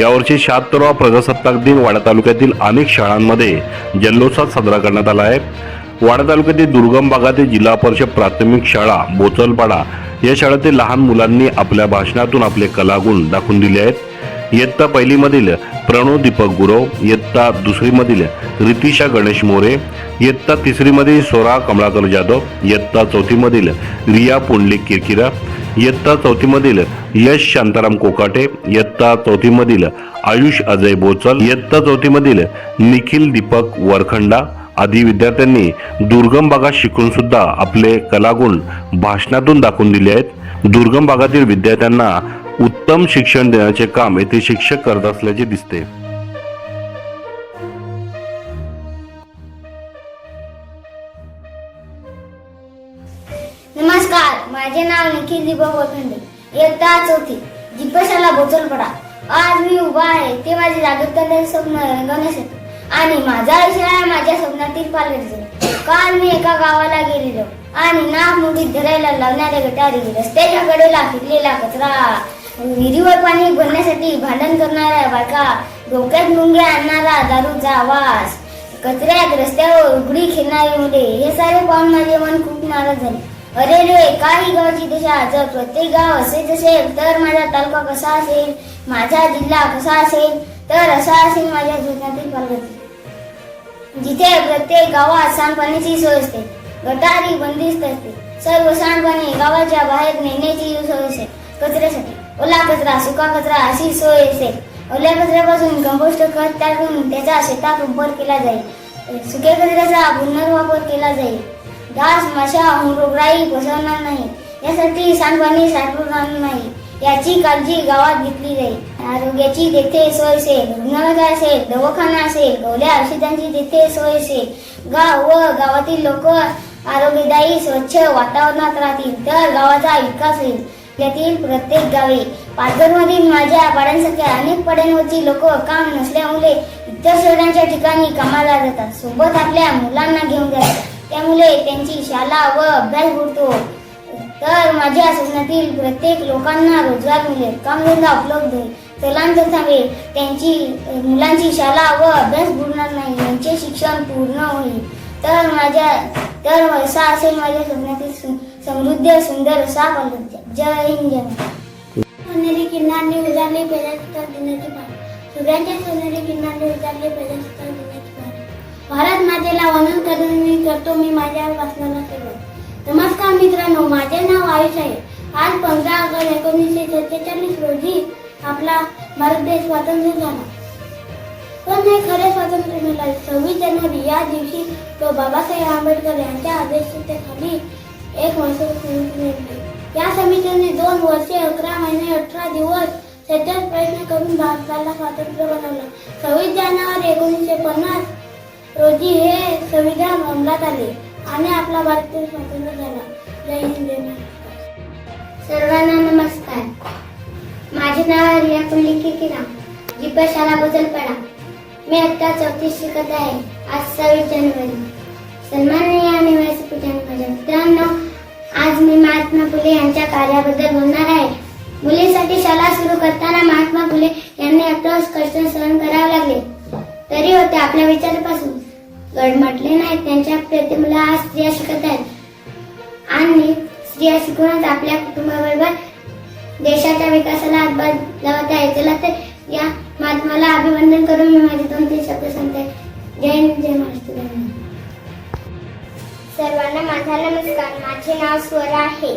यावर्षी शहात्तरवा प्रजासत्ताक दिन वाडा तालुक्यातील अनेक शाळांमध्ये जल्लोषात साजरा करण्यात आला आहे. वाडा तालुक्यातील दुर्गम भागातील जिल्हा परिषद प्राथमिक शाळा बोचलपाडा या शाळेतील लहान मुलांनी आपल्या भाषणातून आपले कलागुण दाखवून दिले आहेत. इयत्ता पहिलीमधील प्रणव दीपक गुरव इयत्ता दुसरीमधील रितिशा गणेश मोरे इयत्ता तिसरीमधील सोरा कमलाकर जाधव इयत्ता चौथीमधील रिया पुंडलिक किरकिरा इयत्ता चौथीमधील यश शांताराम कोकाटे इयत्ता चौथीमधील आयुष अजय बोचल इयत्ता चौथीमधील निखिल दीपक वरखंडा आदी विद्यार्थ्यांनी दुर्गम भागात शिकून सुद्धा आपले कलागुण भाषणातून दाखवून दिले आहेत. दुर्गम भागातील विद्यार्थ्यांना उत्तम शिक्षण देण्याचे काम येथे शिक्षक करत असल्याचे दिसते. नमस्कार. माझे नाव निखिल दीपक वखंडे इयत्ता चौथी बोचल पडा. आज मी उभा आहे ते माझे जागृत करण्याचे स्वप्न रंगवण्यासाठी आणि माझा विषय आहे माझ्या स्वप्नातील पालघरचे काल मी एका गावाला गेलेलो. आणि नाक मुठीत धरायला लावणाऱ्या गटारी रस्त्याच्या कडेला फिरलेला कचरा. विहिरीवर पाणी भरण्यासाठी भांडण करणाऱ्या बायका डोक्यात मुंग्या आणणारा दारूचा आवाज. कचऱ्यात रस्त्यावर उघडी खेळणारी मुले हे सारे पाहून माझे मन खूप नाराज झाले. अरे रे काही गावाची दशा जर प्रत्येक गाव असेच असेल तर माझा तालुका कसा असेल माझा जिल्हा कसा असेल तर असा असेल माझ्या जीवनातील प्रगती. जिथे प्रत्येक गावात सांडपाण्याची सोय असते गटारी बंदिस्त असते सर्व सांडपाणी गावाच्या बाहेर नेण्याची सोय असेल कचऱ्यासाठी. ओला कचरा सुका कचरा अशी सोय असेल ओल्या कचऱ्यापासून कंपोस्ट खत टाकून त्याचा शेतात वापर केला जाईल. सुक्या कचऱ्याचा पुनर्वापर केला जाईल. डास माशा रोगराई घुसवणार नाही. यासाठी सांडपाणी साठवणार नाही. याची काळजी गावात घेतली जाईल. आरोग्याची तेथे सोय असेल रुग्णालय असेल दवाखाना असेल गोल्या औषधांची तेथे सोय असेल. गाव व गावातील लोक आरोग्यदायी स्वच्छ वातावरणात राहतील तर गावाचा विकास होईल. यातील प्रत्येक गावी पालघरमधील माझ्या पाड्यांसारख्या अनेक पाड्यांवरची लोक काम नसल्यामुळे इतर शहरांच्या ठिकाणी कामाला जातात. सोबत आपल्या मुलांना घेऊन जातात. त्यामुळे त्यांची शाळा व अभ्यास बुडतो तर माझ्या शासनातील प्रत्येक लोकांना रोजगार मिळेल. कामधंदा उपलब्ध होईल स्थलांतर थांबेल त्यांची मुलांची शाळा व अभ्यास बुडणार नाही. यांचे शिक्षण पूर्ण होईल. तर माझ्या तर असा असेल माझ्या स्वप्नातील सु- समृद्ध सुंदर असा पालक. जय हिंद जय सोनेरी किरणांनी उजाडले प्रजासत्ताक दिनाची पहाट सूर्याच्या सोनेरी किरणांनी उजाडले प्रजासत्ताक भारत मातेला वंदन करून मी करतो मी माझ्या वाचनाला सुरुवात नमस्कार मित्रांनो माझे नाव आयुष आहे. आज पंधरा ऑगस्ट एकोणीसशे सत्तेचाळीस रोजी आपला भारत देश स्वातंत्र्य झाला. पण हे खरे स्वातंत्र्य मिळाले. सव्वीस जानेवारी या दिवशी तो बाबासाहेब आंबेडकर यांच्या अध्यक्षतेखाली एक महसूल समिती नेमली. या समितीने दोन वर्षे अकरा महिने अठरा दिवस सतत प्रयत्न करून भारताला स्वातंत्र्य बनवलं. सव्वीस जानेवारी एकोणीसशे पन्नास रोजी हे संविधान अंमलात आले आणि आपला भारत देश स्वतंत्र झाला. जय हिंद जय सर्वांना नमस्कार. माझे नाव रिया पुल्लिकी किरा जिपा शाळा बदलपाडा मी आता चौथी शिकत आहे. आज सव्वीस जानेवारी. सन्माननीय आणि व्यासपीठाने माझ्या मित्रांनो आज मी महात्मा फुले यांच्या कार्याबद्दल बोलणार आहे. मुलीसाठी शाळा सुरू करताना महात्मा फुले यांनी अटोस कष्ट सहन करावे लागले. तरी होते आपल्या विचारापासून. गड म्हटले नाही त्यांच्या प्रतिमेला आज स्त्रिया शिकत आहेत. आणि स्त्रिया शिकूनच आपल्या कुटुंबाबरोबर देशाच्या विकासाला हातभार लावत आहे चला तर या महात्माला अभिवंदन करून मी माझे दोन तीन शब्द सांगते. जय हिंद जय महाराष्ट्र. सर्वांना माझा नमस्कार. माझे नाव स्वरा आहे.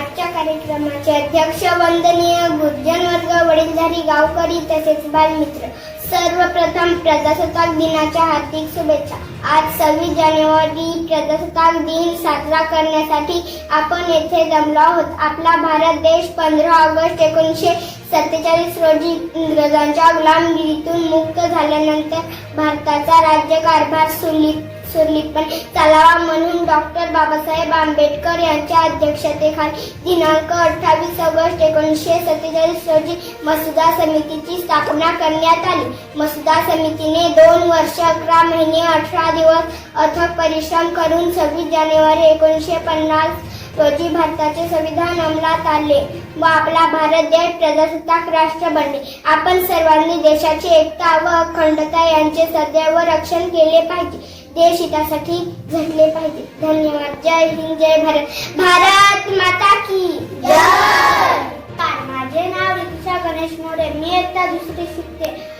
आजच्या कार्यक्रमाचे अध्यक्ष वंदनीय गुरुजन वर्ग वडीलधारी गावकरी तसेच बालमित्र. सर्वप्रथम प्रजासत्ताक दिनाच्या हार्दिक शुभेच्छा. आज सव्वीस जानेवारी प्रजासत्ताक दिन साजरा करण्यासाठी आपण येथे जमलो आहोत. आपला भारत देश पंधरा ऑगस्ट एकोणीसशे सत्तेचाळीस रोजी इंग्रजांच्या गुलामगिरीतून मुक्त झाल्यानंतर भारताचा राज्यकारभार सुलित सुरळीतपणे चालावा म्हणून डॉक्टर बाबासाहेब आंबेडकर यांच्या अध्यक्षतेखाली दिनांक अठ्ठावीस ऑगस्ट एकोणीसशे सत्तेचाळीस रोजी मसुदा समितीची स्थापना करण्यात आली. मसुदा समितीने दोन वर्ष अकरा महिने अठरा दिवस अथक परिश्रम करून सव्वीस जानेवारी एकोणीसशे पन्नास रोजी भारताचे संविधान अंमलात आले व आपला भारत देश प्रजासत्ताक राष्ट्र बनले. आपण सर्वांनी देशाची एकता व अखंडता यांचे सदैव रक्षण केले पाहिजे. देश हितासाठी झटले पाहिजे. धन्यवाद. जय हिंद जय भारत. भारत माता की जय. माझे नाव रिक्षा गणेश मोरे. मी एकदा दुसरी शिकते.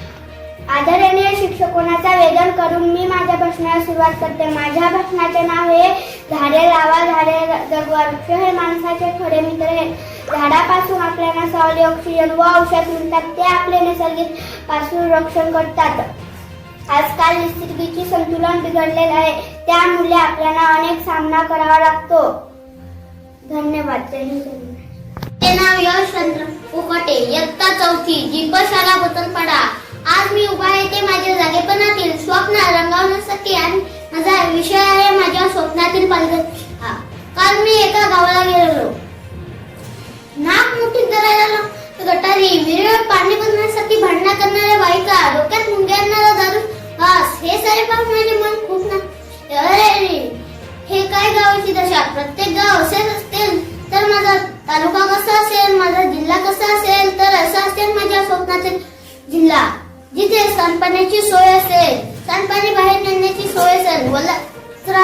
आदरणीय शिक्षकोनाचा वेदन करून मी माझ्या भाषणाला सुरुवात करते. माझ्या भाषणाचे नाव हे झाडे लावा झाडे जगवा. वृक्ष हे माणसाचे खरे मित्र आहेत. झाडापासून आपल्याला सावली ऑक्सिजन व औषध मिळतात. ते आपले नैसर्गिकपासून रक्षण करतात. आजकाल निसर्गाची संतुलन बिघडलेलं आहे. त्यामुळे आपल्याला अनेक सामना करावा लागतो. धन्यवाद. जय हिंद, जय महाराष्ट्र. ते नाव यशचंद्र इयत्ता चौथी जीपशाला पडा आज मी उभा आहे ते माझ्या जागेपणातील स्वप्न रंगवण्यासाठी आणि माझा विषय आहे माझ्या स्वप्नातील पालघर काल मी एका गावाला गेलेलो. नाक मुठीत धरायला गटारी विहिरीवर पाणी बनवण्यासाठी भांडणा करणाऱ्या बायका डोक्यात मुंग्यांना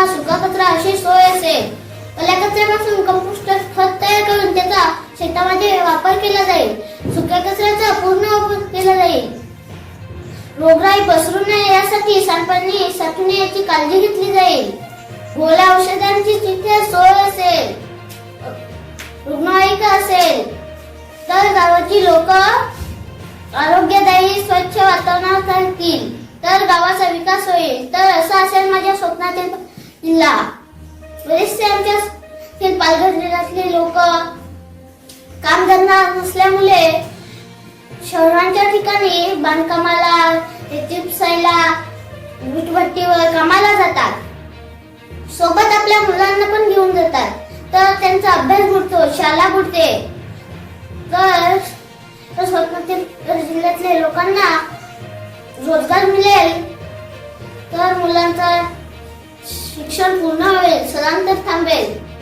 कचरा सुका कचरा अशी सोय असेल. ओल्या कचऱ्यापासून कंपोस्ट खत तयार करून त्याचा शेतामध्ये वापर केला जाईल. सुक्या कचऱ्याचा पूर्ण वापर केला जाईल. रोगराई पसरू नये यासाठी सांडपाणी साठवण्याची काळजी घेतली जाईल. गोळ्या औषधांची तिथे सोय असेल. रुग्णवाहिका असेल. तर गावाची लोक आरोग्यदायी स्वच्छ वातावरणात राहतील. तर गावाचा विकास होईल. तर असा असेल किल्ला. बरेचसे आमच्या ते पालघर जिल्ह्यातले लोक कामधंदा नसल्यामुळे शहरांच्या ठिकाणी बांधकामाला ते चिपसायला विटभट्टीवर कामाला जातात. सोबत आपल्या मुलांना पण घेऊन जातात. तर त्यांचा अभ्यास बुडतो शाळा बुडते. तर तर स्वप्नातील जिल्ह्यातल्या लोकांना रोजगार मिळेल. तर मुलांचा शिक्षण पूर्ण होईल सदांतर थांबेल.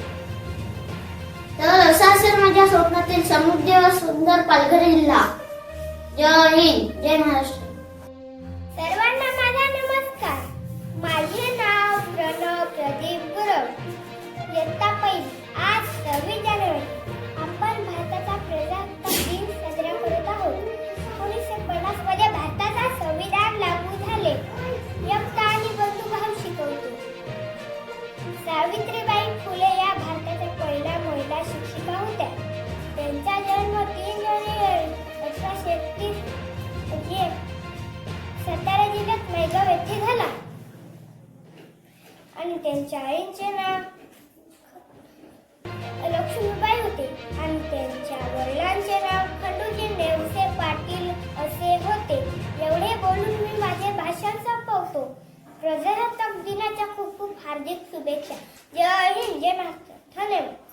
तर असा असेल माझ्या स्वप्नातील समुद्र व सुंदर पालघर जिल्हा. जय हिंद जय महाराष्ट्र. सर्वांना माझा नमस्कार. माझे नाव प्रणव प्रदीप गुरव. प्रजासत्ताक दिनाच्या खूप खूप हार्दिक शुभेच्छा. जय हिंद जय महाराष्ट्र. धन्यवाद